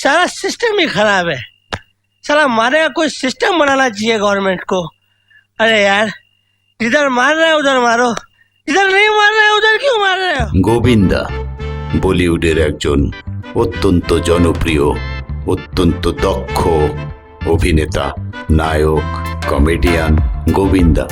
सारा सिस्टम ही खराब है साला मारे कोई सिस्टम बनाना चाहिए गवर्नमेंट को अरे यार इधर मार रहे हो उधर मारो इधर नहीं मार रहे हो उधर क्यों मार रहे हो গোবিন্দা বলিউডের একজন অত্যন্ত জনপ্রিয় অত্যন্ত দক্ষ অভিনেতা নায়ক কমেডিয়ান গোবিন্দা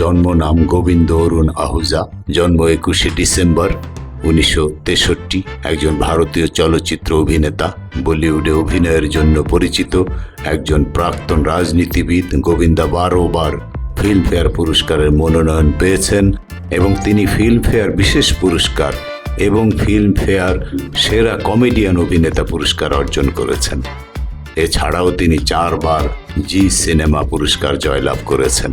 জন্ম নাম গোবিন্দ অরুণ আহুজা। জন্ম একুশে ডিসেম্বর উনিশশো তেষট্টি। একজন ভারতীয় চলচ্চিত্র অভিনেতা, বলিউডে অভিনয়ের জন্য পরিচিত একজন প্রাক্তন রাজনীতিবিদ গোবিন্দা বারোবার ফিল্মফেয়ার পুরস্কারের মনোনয়ন পেয়েছেন এবং তিনি ফিল্মফেয়ার বিশেষ পুরস্কার এবং ফিল্মফেয়ার সেরা কমেডিয়ান অভিনেতা পুরস্কার অর্জন করেছেন। এছাড়াও তিনি চারবার জি সিনেমা পুরস্কার জয়লাভ করেছেন।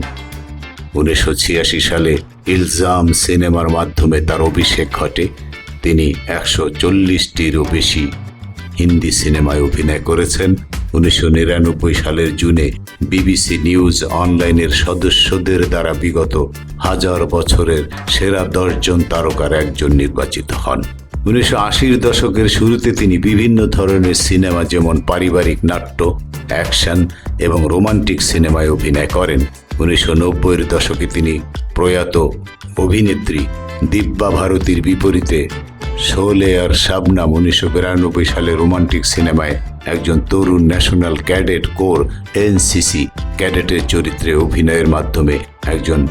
উনিশশো ছিয়াশি সালে ইলজাম সিনেমার মাধ্যমে তার অভিষেক ঘটে। তিনি একশো চল্লিশটিরও বেশি হিন্দি সিনেমায় অভিনয় করেছেন। উনিশশো নিরানব্বই সালের জুনে বিবিসি নিউজ অনলাইনের সদস্যদের দ্বারা বিগত হাজার বছরের সেরা দশজন তারকার একজন নির্বাচিত হন। উনিশশো আশির দশকের শুরুতে তিনি বিভিন্ন ধরনের সিনেমা যেমন পারিবারিক নাট্য, অ্যাকশন এবং রোমান্টিক সিনেমায় অভিনয় করেন। উনিশশো নব্বইয়ের দশকে তিনি প্রয়াত অভিনেত্রী দিব্যা ভারতীর বিপরীতে শোলে আর শাবনাম উনিশশো বিরানব্বই সালে রোমান্টিক সিনেমায় একজন তরুণ ন্যাশনাল ক্যাডেট কোর এনসিসি ক্যাডেটের চরিত্রে অভিনয়ের মাধ্যমে একজন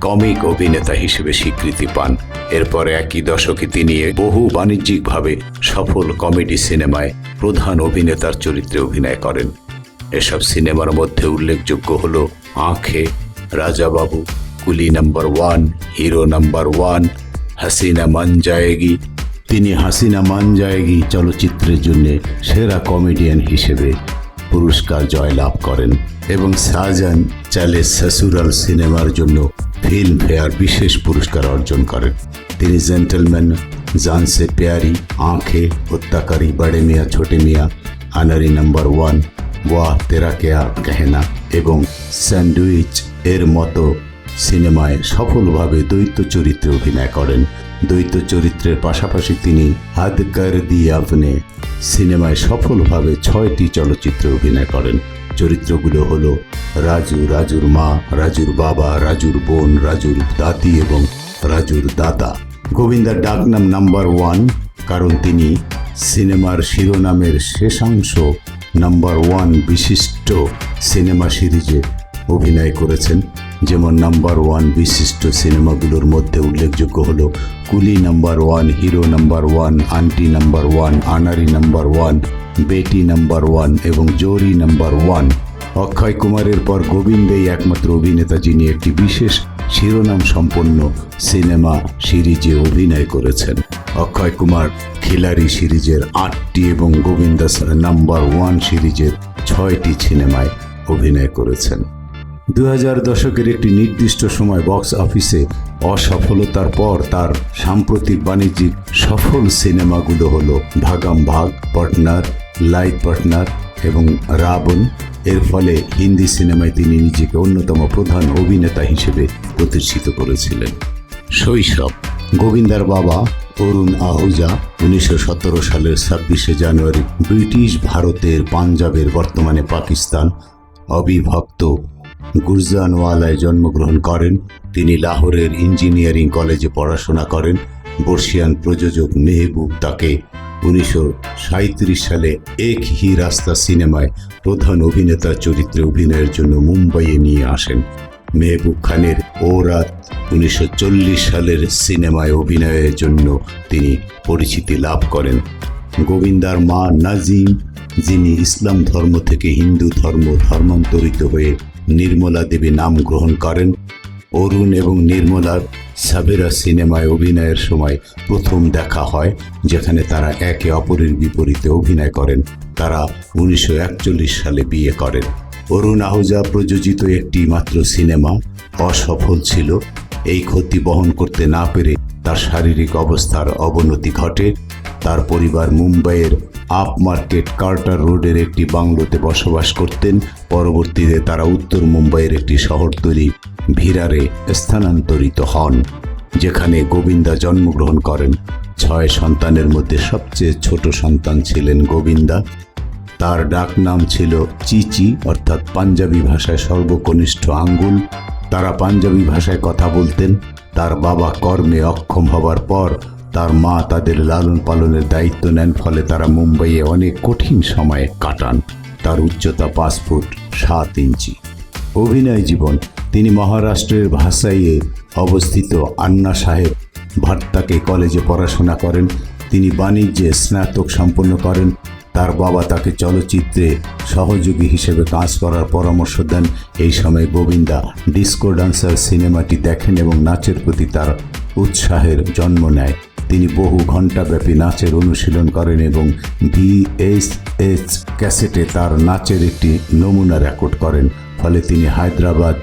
কমিক অভিনেতা হিসেবে স্বীকৃতি পান। এরপর একই দশকে তিনি বহু বাণিজ্যিকভাবে সফল কমেডি সিনেমায় প্রধান অভিনেতার চরিত্রে অভিনয় করেন। এসব সিনেমার মধ্যে উল্লেখযোগ্য হল আঁখে Rajababu, Coolie number one, Hero number one, Haseena Maan Jaayegi তিনি হাসিনা মান জায়েগি চলচ্চিত্রের জন্য সেরা কমেডিয়ান হিসেবে পুরস্কার জয়লাভ করেন এবং সাজান চালে সসুরাল সিনেমার জন্য ফিল্মফেয়ার বিশেষ পুরস্কার অর্জন করেন। তিনি জেন্টলম্যান জানসে প্যারি, আঁখে হত্যাকারী বড়ে মিয়া, ছোটে মিয়া, আনারি নাম্বার ওয়ান ওয়াহ তেরা কেয়া কেহেনা এবং স্যান্ডউইচ এর মতো সিনেমায় সফলভাবে দ্বৈত চরিত্রে অভিনয় করেন। দ্বৈত চরিত্রের পাশাপাশি তিনি হাদ কর দি আপনে সিনেমায় সফলভাবে ছয়টি চলচ্চিত্রে অভিনয় করেন। চরিত্রগুলো হলো রাজু, রাজুর মা, রাজুর বাবা, রাজুর বোন, রাজুর দাদি এবং রাজুর দাদা। গোবিন্দার ডাকনাম নাম্বার ওয়ান, কারণ তিনি সিনেমার শিরোনামের শেষাংশ নাম্বার ওয়ান বিশিষ্ট সিনেমা সিরিজে অভিনয় করেছেন। যেমন নাম্বার ওয়ান বিশিষ্ট সিনেমাগুলোর মধ্যে উল্লেখযোগ্য হলো Coolie number one, Hero number one, Aunty number one, Anari number one, Beti number one এবং জোরি নাম্বার ওয়ান। অক্ষয় কুমারের পর গোবিন্দেই একমাত্র অভিনেতা যিনি একটি বিশেষ শিরোনাম সম্পন্ন সিনেমা সিরিজে অভিনয় করেছেন। অক্ষয় কুমার খিলারি সিরিজের আটটি এবং গোবিন্দাস নাম্বার ওয়ান সিরিজের ছয়টি সিনেমায় অভিনয় করেছেন। দু হাজার দশকের একটি নির্দিষ্ট সময় বক্স অফিসে অসফলতার পর তার সাম্প্রতিক বাণিজ্যিক সফল সিনেমাগুলো হলো ভাগাম ভাগ, পার্টনার, লাইফ পার্টনার এবং রাবণ। এর ফলে হিন্দি সিনেমায় তিনি নিজেকে অন্যতম প্রধান অভিনেতা হিসেবে প্রতিষ্ঠিত করেছিলেন। শৈশব, গোবিন্দার বাবা অরুণ আহুজা উনিশশো সতেরো সালের ছাব্বিশে জানুয়ারি ব্রিটিশ ভারতের পাঞ্জাবের বর্তমানে পাকিস্তান অবিভক্ত গুরজানওয়ালায় জন্মগ্রহণ করেন। তিনি লাহোরের ইঞ্জিনিয়ারিং কলেজে পড়াশোনা করেন। বর্ষিয়ান প্রযোজক মেহবুব তাকে উনিশশো সালে এক হি রাস্তা সিনেমায় প্রধান অভিনেতার চরিত্রে অভিনয়ের জন্য মুম্বাইয়ে নিয়ে আসেন। মেহবুব খানের ও রাত উনিশশো সালের সিনেমায় অভিনয়ের জন্য তিনি পরিচিতি লাভ করেন। গোবিন্দার মা নাজিম, যিনি ইসলাম ধর্ম থেকে হিন্দু ধর্ম ধর্মান্তরিত হয়ে নির্মলা দেবী নাম গ্রহণ করেন, অরুণ এবং নির্মলার সাবেরা সিনেমায় অভিনয়ের সময় প্রথম দেখা হয়, যেখানে তারা একে অপরের বিপরীতে অভিনয় করেন। তারা উনিশশো একচল্লিশ সালে বিয়ে করেন। অরুণ আহুজা প্রযোজিত একটি মাত্র সিনেমা অসফল ছিল। এই ক্ষতি বহন করতে না পেরে তার শারীরিক অবস্থার অবনতি ঘটে। তার পরিবার মুম্বাইয়ের আপ মার্কেট কার্টার রোডের একটি বাংলোতে বসবাস করতেন। পরবর্তীতে তারা উত্তর মুম্বাইয়ের একটি শহরতলি ভিরারে স্থানান্তরিত হন, যেখানে গোবিন্দা জন্মগ্রহণ করেন। ছয় সন্তানের মধ্যে সবচেয়ে ছোট সন্তান ছিলেন গোবিন্দা। তার ডাক নাম ছিল চিচি, অর্থাৎ পাঞ্জাবি ভাষায় সর্বকনিষ্ঠ আঙ্গুল। তারা পাঞ্জাবি ভাষায় কথা বলতেন। তার বাবা কর্মে অক্ষম হবার পর তার মা তাদের লালন পালনের দায়িত্ব নেন, ফলে তারা মুম্বাইয়ে অনেক কঠিন সময়ে কাটান। তার উচ্চতা পাঁচ ফুট সাত ইঞ্চি। অভিনয় জীবন, তিনি মহারাষ্ট্রের ভাষাইয়ে অবস্থিত আন্না সাহেব ভাট্টাকে কলেজে পড়াশোনা করেন। তিনি বাণিজ্যে স্নাতক সম্পন্ন করেন। তার বাবা তাকে চলচ্চিত্রে সহযোগী হিসেবে কাজ করার পরামর্শ দেন। এই সময় গোবিন্দা ডিস্কো ডান্সার সিনেমাটি দেখেন এবং নাচের প্রতি তার উৎসাহের জন্ম নেয়। তিনি বহু ঘণ্টাব্যাপী নাচের অনুশীলন করেন এবং ভিএসএস ক্যাসেটে তার নাচের একটি নমুনা রেকর্ড করেন। ফলে তিনি হায়দ্রাবাদ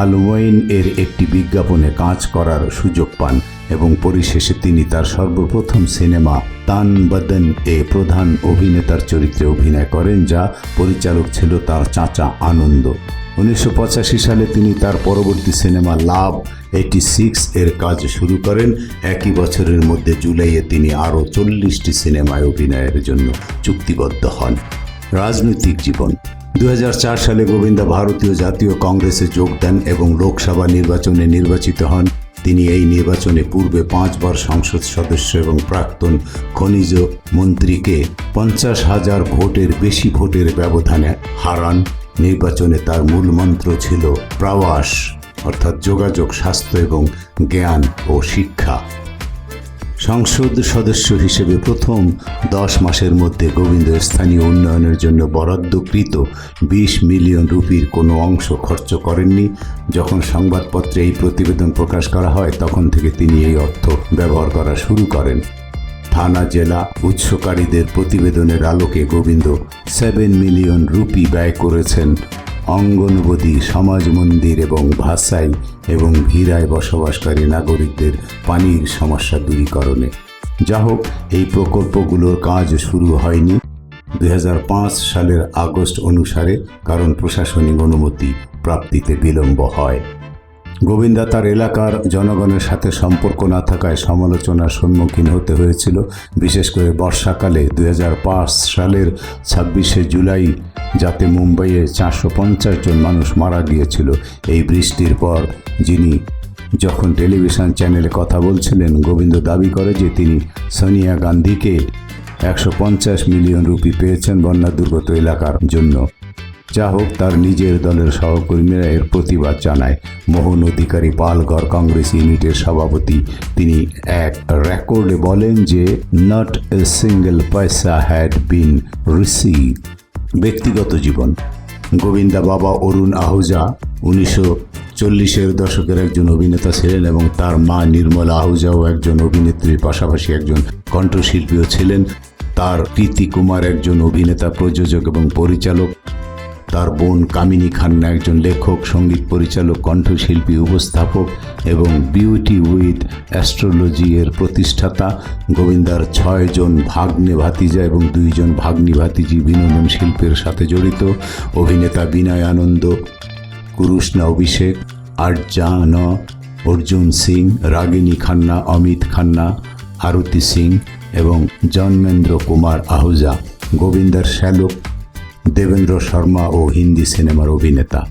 আলওয়াইন এর একটি বিজ্ঞাপনে কাজ করার সুযোগ পান। এবং পরিশেষে তিনি তার সর্বপ্রথম সিনেমা তান বদন এ প্রধান অভিনেতার চরিত্রে অভিনয় করেন, যা পরিচালক ছিল তার চাচা আনন্দ। উনিশশো পঁচাশি সালে তিনি তার পরবর্তী সিনেমা লাভ এইটি সিক্স এর কাজ শুরু করেন। একই বছরের মধ্যে জুলাইয়ে তিনি আরও চল্লিশটি সিনেমায় অভিনয়ের জন্য চুক্তিবদ্ধ হন। রাজনৈতিক জীবন। দু হাজার চার সালে গোবিন্দা ভারতীয় জাতীয় কংগ্রেসে যোগ দেন এবং লোকসভা নির্বাচনে নির্বাচিত হন। তিনি এই নির্বাচনে পূর্বে পাঁচবার সংসদ সদস্য এবং প্রাক্তন খনিজ মন্ত্রীকে পঞ্চাশ হাজার ভোটের বেশি ভোটের ব্যবধানে হারান। নির্বাচনে তার মূল মন্ত্র ছিল প্রবাস, অর্থাৎ যোগাযোগ, স্বাস্থ্য এবং জ্ঞান ও শিক্ষা। সংসদ সদস্য হিসেবে প্রথম দশ মাসের মধ্যে গোবিন্দ স্থানীয় উন্নয়নের জন্য বরাদ্দকৃত বিশ মিলিয়ন রুপির কোনো অংশ খরচ করেননি। যখন সংবাদপত্রে এই প্রতিবেদন প্রকাশ করা হয়, তখন থেকে তিনি এই অর্থ ব্যবহার করা শুরু করেন। থানা, জেলা উৎসকারীদের প্রতিবেদনের আলোকে গোবিন্দ সেভেন মিলিয়ন রুপি ব্যয় করেছেন। অঙ্গনবদী, সমাজ মন্দির এবং ভাষাই এবং ভিরায় বসবাসকারী নাগরিকদের পানির সমস্যা দূরীকরণে। যা হোক, এই প্রকল্পগুলোর কাজ শুরু হয়নি। দু হাজার পাঁচ সালের আগস্ট অনুসারে কারণ প্রশাসনিক অনুমতি প্রাপ্তিতে বিলম্ব হয়। গোবিন্দা তার এলাকার জনগণের সাথে সম্পর্ক না থাকায় সমালোচনার সম্মুখীন হতে হয়েছিল। বিশেষ করে বর্ষাকালে দু হাজার পাঁচ সালের ছাব্বিশে জুলাই, যাতে মুম্বাইয়ে চারশো পঞ্চাশ জন মানুষ মারা গিয়েছিল। এই বৃষ্টির পর যিনি যখন টেলিভিশন চ্যানেলে কথা বলছিলেন, গোবিন্দ দাবি করে যে তিনি সোনিয়া গান্ধীকে একশো পঞ্চাশ মিলিয়ন রুপি পেয়েছেন বন্যা দুর্গত এলাকার জন্য। যা হোক তার নিজের দলের সহকর্মীরা এর প্রতিবাদ জানায়। মোহন অধিকারী পালঘর কংগ্রেস ইউনিটের সভাপতি, তিনি এক রেকর্ডে বলেন যে not a single paisa had been receive ব্যক্তিগত জীবন। গোবিন্দা বাবা অরুণ আহুজা উনিশশো চল্লিশের দশকের একজন অভিনেতা ছিলেন এবং তার মা নির্মলা আহুজাও একজন অভিনেত্রীর পাশাপাশি একজন কণ্ঠশিল্পীও ছিলেন। তার কীর্তি কুমার একজন অভিনেতা, প্রযোজক এবং পরিচালক। তার বোন কামিনী খান্না একজন লেখক, সংগীত পরিচালক, কণ্ঠশিল্পী, উপস্থাপক এবং বিউটি উইথ অ্যাস্ট্রোলজি এর প্রতিষ্ঠাতা। গোবিন্দার ছয়জন ভাগ্নে ভাতিজা এবং দুইজন ভাগ্নি ভাতিজি বিনোদন শিল্পের সাথে জড়িত। অভিনেতা বিনয় আনন্দ, কুরুষ্ণা অভিষেক আর্যান অর্জুন সিং, রাগিনী খান্না, অমিত খান্না, আরতি সিং এবং জন্মেন্দ্র কুমার আহুজা। গোবিন্দার শ্যালক দেবেন্দ্র শর্মা ও হিন্দি সিনেমার অভিনেতা।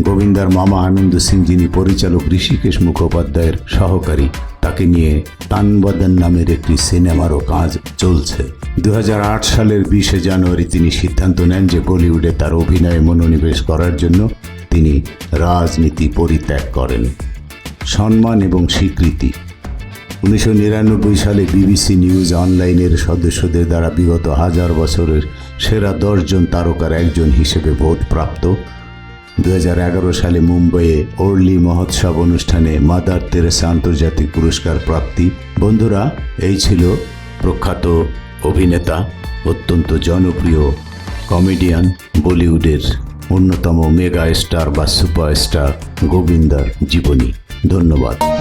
গোবিন্দার মামা আনন্দ সিং যিনি পরিচালক ঋষিকেশ মুখোপাধ্যায়ের সহকারী, তাকে নিয়ে তানবদন নামের একটি সিনেমারও কাজ চলছে। দু হাজার আট সালের বিশে জানুয়ারি তিনি সিদ্ধান্ত নেন যে বলিউডে তার অভিনয়ে মনোনিবেশ করার জন্য তিনি রাজনীতি পরিত্যাগ করেন। সম্মান এবং স্বীকৃতি উনিশশো নিরানব্বই সালে বিবিসি নিউজ অনলাইনের সদস্যদের দ্বারা বিগত হাজার বছরের সেরা দশজন তারকার একজন হিসেবে ভোট প্রাপ্ত দু হাজার এগারো সালে মুম্বাইয়ে ওর্লি মহোৎসব অনুষ্ঠানে মাদার তেরেসা আন্তর্জাতিক পুরস্কার প্রাপ্তি। বন্ধুরা, এই ছিল প্রখ্যাত অভিনেতা, অত্যন্ত জনপ্রিয় কমেডিয়ান বলিউডের অন্যতম মেগা স্টার বা সুপারস্টার গোবিন্দার জীবনী। ধন্যবাদ।